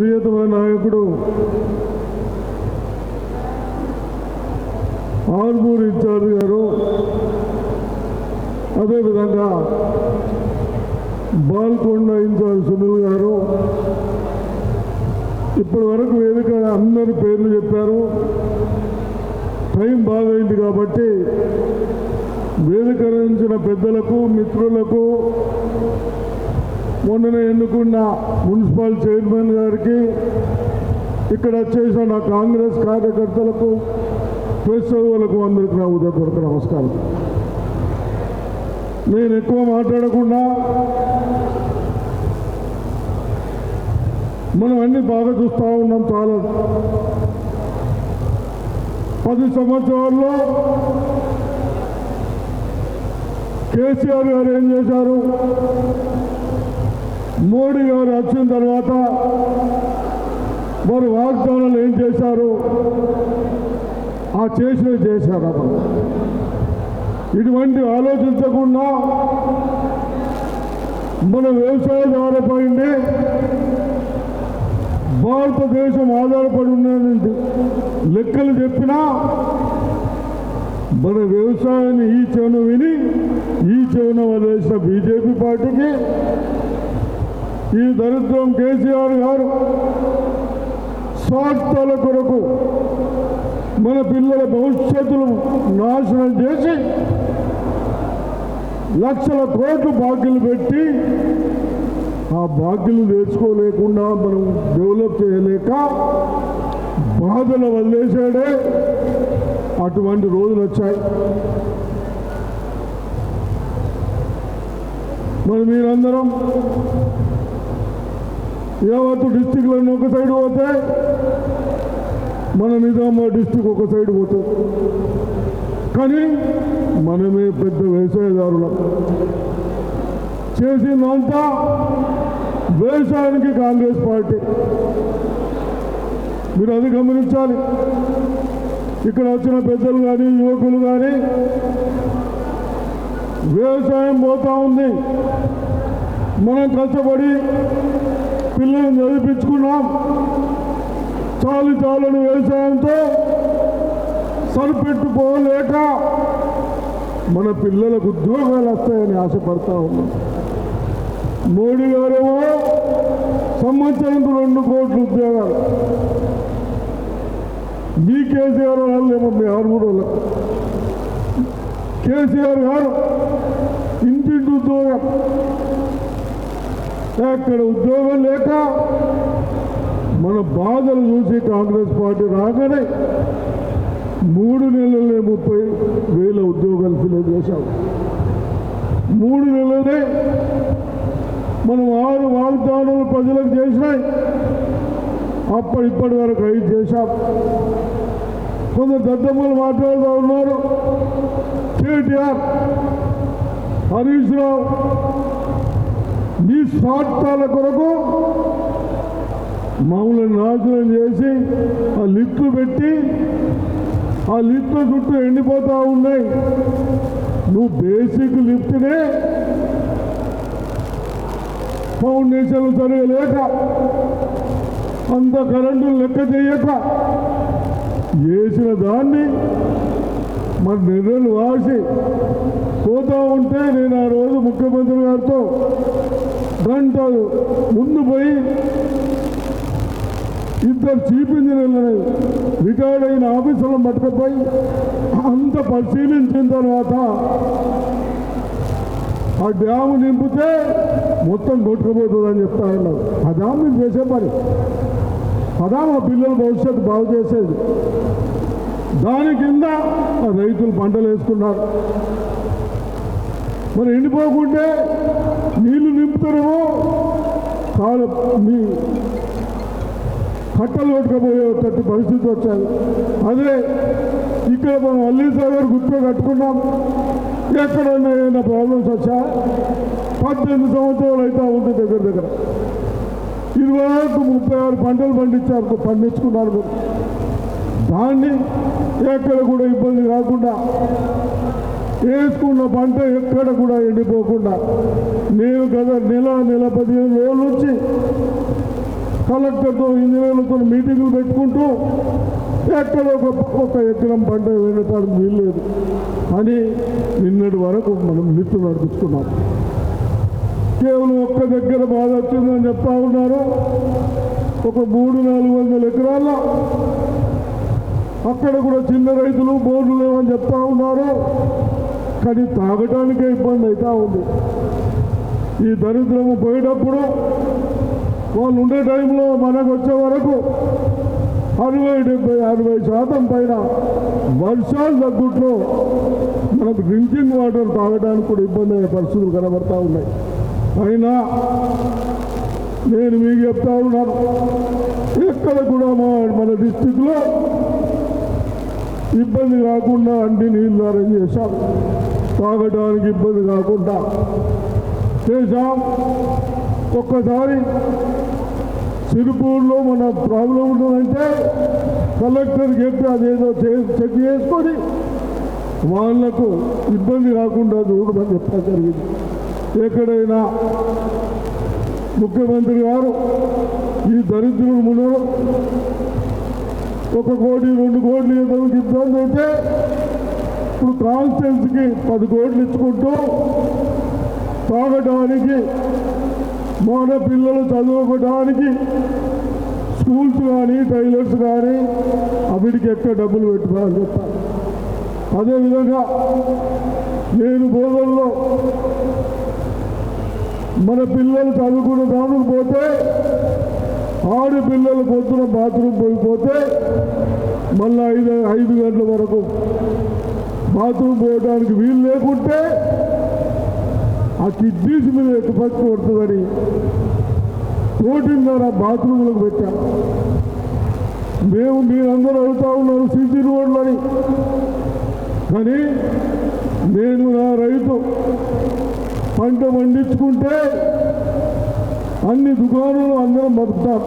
ప్రియతమ నాయకుడు ఆర్మూర్ ఇన్ఛార్జ్ గారు అదేవిధంగా బాల్కొండ ఇన్ఛార్జ్ సునీల్ గారు ఇప్పటి వరకు వేదిక అందరి పేర్లు చెప్పారు. టైం బాగైంది కాబట్టి వేదిక పెద్దలకు మిత్రులకు మొన్ననే ఎన్నుకున్న మున్సిపల్ చైర్మన్ గారికి ఇక్కడ వచ్చేసిన నా కాంగ్రెస్ కార్యకర్తలకు ప్రెస్ చదువులకు అందరికీ నా ఉదయపూర్వక నమస్కారం. నేను ఎక్కువ మాట్లాడకుండా మనం అన్ని బాగా చూస్తూ ఉన్నాం చాలా పది సంవత్సరాల్లో కేసీఆర్ గారు ఏం చేశారు? మోడీ గారు వచ్చిన తర్వాత వారు వాగ్దానాలు ఏం చేశారు? ఆ చేసినవి చేశారు అతను. ఇటువంటి ఆలోచించకుండా మన వ్యవసాయం ఆధారపడింది భారతదేశం ఆధారపడి ఉన్నది లెక్కలు చెప్పినా మన వ్యవసాయాన్ని ఈ చెవున విని ఈ చెవున వదిలేసిన బీజేపీ పార్టీకి ఈ దరిద్రం కేసీఆర్ గారు స్వార్థాల కొరకు మన పిల్లల భవిష్యత్తును నాశనం చేసి లక్షల కోట్లు బాకీలు పెట్టి ఆ బాకీలు నేర్చుకోలేకుండా మనం డెవలప్ చేయలేక బాధలు వదిలేశాడే అటువంటి రోజులు వచ్చాయి. మరి మీరందరం యావత్తు డిస్టిక్లన్నీ ఒక సైడ్ పోతే మన నిజామాబాద్ డిస్టిక్ ఒక సైడ్ పోతుంది. కానీ మనమే పెద్ద వ్యవసాయదారులం. చేసిందంతా వ్యవసాయానికి కాంగ్రెస్ పార్టీ. మీరు అది గమనించాలి. ఇక్కడ వచ్చిన పెద్దలు కానీ యువకులు కానీ వ్యవసాయం పోతా ఉంది. మనం కష్టపడి పిల్లల్ని చదివించుకున్నాం చాలు చాలని వ్యవసాయంతో సరిపెట్టుకోలేక మన పిల్లలకు ఉద్యోగాలు వస్తాయని ఆశపడతా ఉన్నాం. మోడీ గారేమో సంవత్సరానికి రెండు కోట్ల ఉద్యోగాలు. మీ కేసీఆర్ వాళ్ళేమో మీ ఆరుగురు కేసీఆర్ గారు ఇంటింటి ఉద్యోగం. ఎక్కడ ఉద్యోగం లేక మన బాధలు చూసి కాంగ్రెస్ పార్టీ రాగానే మూడు నెలలే ముప్పై వేల ఉద్యోగాలు ఫిల్ చేశాం. మూడు నెలలనే మనం ఆరు వాగ్దానాలు ప్రజలకు చేసినాయి. అప్పటి ఇప్పటి వరకు ఐదు చేశాం. కొందరు దద్దమ్మలు మాట్లాడుతూ ఉన్నారు. కేటీఆర్ హరీష్ రావు మీ స్వార్థాల కొరకు మామూలు నాశనం చేసి ఆ లిఫ్ట్లు పెట్టి ఆ లిఫ్ట్ల చుట్టూ ఎండిపోతూ ఉన్నాయి. నువ్వు బేసిక్ లిఫ్ట్నే ఫౌండేషన్ జరగలేక లేక అంత కరెంటు లెక్క చేయక చేసిన దాన్ని మరి నిర్ణయం వాసి పోతా ఉంటే నేను ఆ రోజు ముఖ్యమంత్రి గారితో గంట ముందు పోయి ఇద్దరు చీఫ్ ఇంజనీర్లని రిటైర్డ్ అయిన ఆఫీసర్లను పట్టుకుపోయి అంత పరిశీలించిన తర్వాత ఆ డ్యాము నింపితే మొత్తం కొట్టుకుపోతుందని చెప్తా ఉన్నారు. అదా మీరు చేసే పని. అదా మా పిల్లల భవిష్యత్తు బాగు చేసేది. దాని కింద రైతులు పంటలు వేసుకున్నారు. మరి ఎండిపోకుంటే నీళ్ళు నింపుతారేమో? కాలు మీ కట్టలు కొట్టుకపోయేటట్టు పరిస్థితి వచ్చాయి అదే ఇక్కడ మనం అల్లీ సాగర్ గుర్తు కట్టుకున్నాం. ఎక్కడన్నా ఏదైనా ప్రాబ్లమ్స్ వచ్చా? పద్దెనిమిది సంవత్సరాలు అయితే ఉంది దగ్గర దగ్గర. ఇరవై వరకు ముప్పై ఆరు పంటలు పండించారు పండించుకున్నారు మీరు. దాన్ని ఎక్కడ కూడా ఇబ్బంది కాకుండా వేసుకున్న పంట ఎక్కడ కూడా ఎండిపోకుండా. నేను గత నెల నెల పదిహేను రోజుల నుంచి కలెక్టర్తో ఇంజనీర్లతో మీటింగులు పెట్టుకుంటూ ఎక్కడ ఒక ఒక ఎకరం పంట వేయటానికి వీల్లేదు అని నిన్నటి వరకు మనం నిట్టు నడిపించుకున్నాం కేవలం ఒక్క దగ్గర బాధ వచ్చిందని చెప్తా ఉన్నారు. ఒక మూడు నాలుగు వందల ఎకరాల అక్కడ కూడా చిన్న రైతులు బోర్లు లేవని చెప్తా ఉన్నారు. కానీ తాగటానికే ఇబ్బంది అవుతా ఉంది. ఈ దరిద్రము పోయేటప్పుడు వాళ్ళు ఉండే టైంలో మనకు వచ్చే వరకు అరవై డెబ్బై అరవై శాతం పైన వర్షాలు తగ్గుట్లో మనకు డ్రింకింగ్ వాటర్ తాగడానికి కూడా ఇబ్బంది అయ్యే పరిస్థితులు కనబడతా ఉన్నాయి. అయినా నేను మీకు చెప్తా ఉన్నాను ఎక్కడ కూడా మా మన డిస్టిక్లో ఇబ్బంది కాకుండా అన్ని నీళ్ళు అరేంజ్ చేశాం సాగడానికి ఇబ్బంది కాకుండా చేశాం. ఒక్కసారి సిరుపూర్లో మన ప్రాబ్లం ఉంటుందంటే కలెక్టర్ చెప్పి అదేదో చే- చెక్ చేసుకొని వాళ్ళకు ఇబ్బంది కాకుండా చూడమని చెప్పడం జరిగింది. ఎక్కడైనా ముఖ్యమంత్రి గారు ఈ దరిద్రుడు ఒక కోటి రెండు కోట్లు ఇవ్వడానికి ఇబ్బంది అయితే ఇప్పుడు కాన్స్టెన్స్కి పది కోట్లు ఇచ్చుకుంటూ తాగడానికి మన పిల్లలు చదువుకోవడానికి స్కూల్స్ కానీ టైలర్స్ కానీ అవిడికి ఎక్కడ డబ్బులు పెట్టుకోవాలని చెప్తాను అదేవిధంగా నేను బోధనలో మన పిల్లలు చదువుకున్న దానికి పోతే ఆడపిల్లలు పొద్దున బాత్రూమ్ పోయిపోతే మళ్ళీ ఐదు ఐదు గంటల వరకు బాత్రూమ్ పోవడానికి వీలు లేకుంటే ఆ కిడ్నీస్ మీద ఎక్కుపచ్చి కొడుతుందని కోటిన్నర బాత్రూములకు పెట్టాం. మేము మీరందరూ అడుగుతా ఉన్నారు సిసి రోడ్లని కానీ నేను నా రైతు పంట పండించుకుంటే అన్ని దుకాణాలు అందరం బతుకుతాం.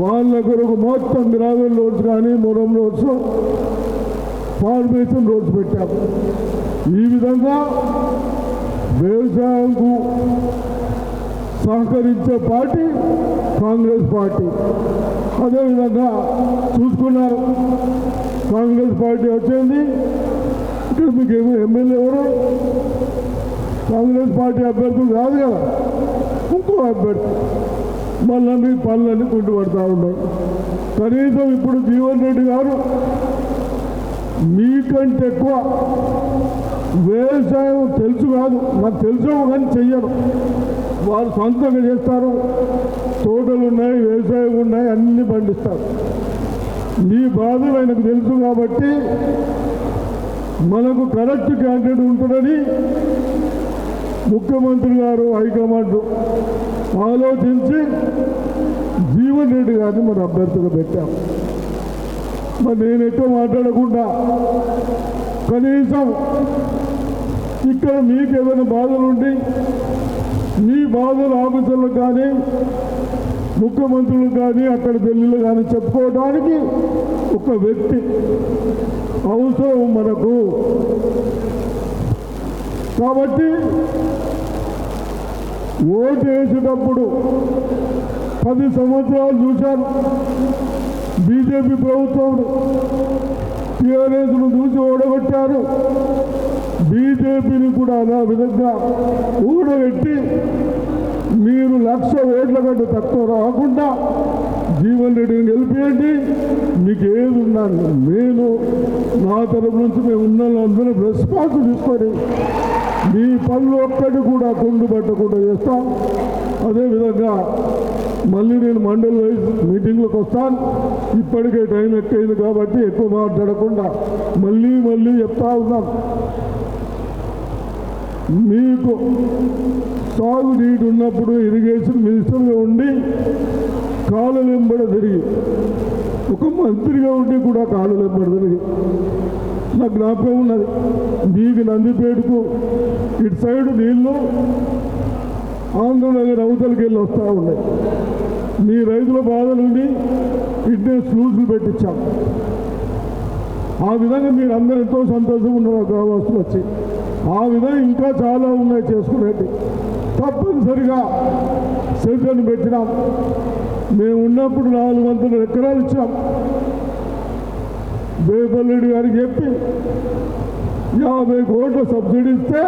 వాళ్ళ కొరకు మొత్తం గ్రావెల్ రోడ్స్ కానీ మొరం రోడ్స్ ఫార్మేషన్ రోడ్స్ పెట్టాం. ఈ విధంగా వ్యవసాయంకు సహకరించే పార్టీ కాంగ్రెస్ పార్టీ. అదేవిధంగా చూసుకున్నారు కాంగ్రెస్ పార్టీ వచ్చింది. ఇక్కడ మీకు ఏమో ఎమ్మెల్యే ఎవరు? కాంగ్రెస్ పార్టీ అభ్యర్థులు కాదు కదా. ఇంకో అభ్యర్థి. మళ్ళీ మీ పనులన్నీ కుంటుపడతా ఉన్నారు కనీసం ఇప్పుడు జీవన్ రెడ్డి గారు మీకంటే ఎక్కువ వ్యవసాయం తెలుసు కాదు. నాకు తెలుసు కానీ చెయ్యరు. వారు సొంతంగా చేస్తారు. తోటలు ఉన్నాయి వ్యవసాయం ఉన్నాయి అన్ని పండిస్తారు. మీ బాధలు ఆయనకు తెలుసు కాబట్టి మనకు కరెక్ట్ క్యాండిడేట్ ఉంటుందని ముఖ్యమంత్రి గారు హైకమాండ్ ఆలోచించి జీవన్ రెడ్డి గారిని మన అభ్యర్థిగా పెట్టాము మరి నేను ఎక్కువ మాట్లాడకుండా కనీసం ఇక్కడ మీకు ఏమైనా బాధలుండి మీ బాధలు ఆఫీసర్లకు కానీ ముఖ్యమంత్రులు కానీ అక్కడ ఢిల్లీలో కానీ చెప్పుకోవడానికి ఒక వ్యక్తి అవసరం మనకు. కాబట్టి ఓటు వేసేటప్పుడు పది సంవత్సరాలు చూశాను. బీజేపీ ప్రభుత్వం టీఆర్ఎస్ను చూసి ఓడగొట్టారు. బీజేపీని కూడా అలా విధంగా ఊడగట్టి మీరు లక్ష ఓట్ల కంటే తక్కువ రాకుండా జీవన్ రెడ్డిని గెలిపియండి. మీకు ఏది ఉన్నాను నేను నా తరపు నుంచి మేము ఉన్న వాళ్ళందరూ రెస్పాన్స్ తీసుకొని మీ పనులు ఒక్కటి కూడా కుండు పట్టకుండా చేస్తాం. అదేవిధంగా మళ్ళీ నేను మండలి వైజ్ మీటింగ్లకు వస్తాను ఇప్పటికే టైం ఎక్కువైంది కాబట్టి ఎక్కువ మాట్లాడకుండా మళ్ళీ మళ్ళీ చెప్తా ఉన్నాం. మీకు సాగు నీటి ఉన్నప్పుడు ఇరిగేషన్ మినిస్టర్గా ఉండి కాలు వెంబడ తిరిగి ఒక మంత్రిగా ఉండి కూడా కాలు వెంబడ తిరిగి. నా జ్ఞాపకం ఉన్నది. మీకు నందిపేటకు ఇటు సైడ్ నీళ్ళు ఆంధ్రనగర్ అవతలకి వెళ్ళి వస్తూ ఉన్నాయి మీ రైతుల బాధ నుండి ఇట్నే స్లూజులు పెట్టించాం. ఆ విధంగా మీరు అందరూ ఎంతో సంతోషం ఉన్నారు ఆ గ్రామస్తులు వచ్చి. ఆ విధంగా ఇంకా చాలా ఉన్నాయి చేసుకునేది. తప్పనిసరిగా సెంటర్ని పెట్టినాం. మేము ఉన్నప్పుడు నాలుగు వందల ఎకరాలు ఇచ్చాం. బేపల్రెడ్డి గారికి చెప్పి యాభై కోట్ల సబ్సిడీ ఇస్తే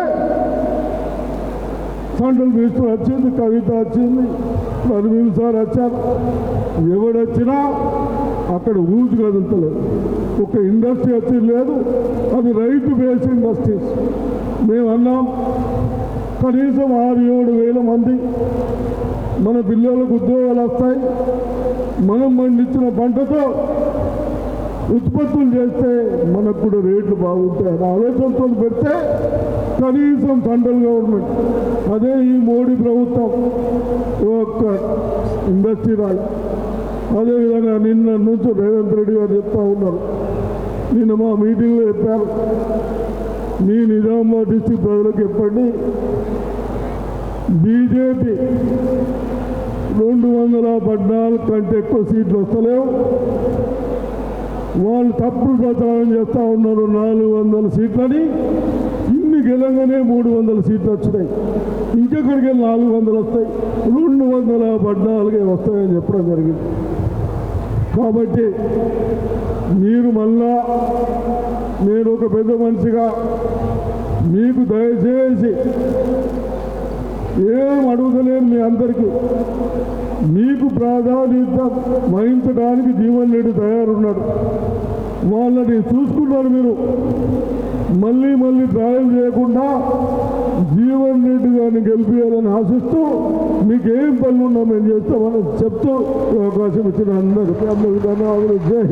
సెంట్రల్ మినిస్టర్ వచ్చింది కవిత వచ్చింది నరవీల్ సార్ వచ్చారు. ఎవడొచ్చినా అక్కడ ఊజు కదులుతలేదు. ఒక ఇండస్ట్రీ వచ్చి లేదు అది రైతు బేస్ ఇండస్ట్రీస్ మేమన్నాం కనీసం ఆరు ఏడు వేల మంది మన పిల్లలకు ఉద్యోగాలు వస్తాయి. మనం పండించిన పంటతో ఉత్పత్తులు చేస్తే మనకు కూడా రేట్లు బాగుంటాయి అని ఆలోచనతో పెడితే కనీసం సెంట్రల్ గవర్నమెంట్ అదే ఈ మోడీ ప్రభుత్వం ఒక్క ఇండస్ట్రీ రాయి. అదేవిధంగా నిన్న నుంచి రేవంత్ రెడ్డి గారు చెప్తా ఉన్నారు. నిన్న మా మీటింగ్లో చెప్పారు. మీ నిజామాబాద్ డిస్టిక్ ప్రజలకు చెప్పండి. బీజేపీ రెండు వందల పద్నాలుగు కంటే ఎక్కువ సీట్లు వస్తలేవు. వాళ్ళు తప్పుడు ప్రచారం చేస్తూ ఉన్నారు. నాలుగు వందల సీట్లని ఇన్ని గెలంగానే మూడు వందల సీట్లు వచ్చినాయి. ఇంకెక్కడికి నాలుగు వందలు వస్తాయి? రెండు వందల పద్నాలుగే వస్తాయని చెప్పడం జరిగింది. కాబట్టి మీరు మళ్ళా నేను ఒక పెద్ద మనిషిగా మీకు దయచేసి ఏం అడుగుతలేను మీ అందరికీ. మీకు ప్రాధాన్యత వహించడానికి జీవన్ రెడ్డి తయారున్నాడు. వాళ్ళని చూసుకున్నారు మీరు. మళ్ళీ మళ్ళీ ట్రయల్ చేయకుండా జీవన్ రెడ్డి గారిని గెలిపించాలని ఆశిస్తూ మీకేం పనులున్నా మేము చేస్తామని చెప్తూ అవకాశం ఇచ్చిన అందరికీ అందరికీ ధన్యవాదాలు. జై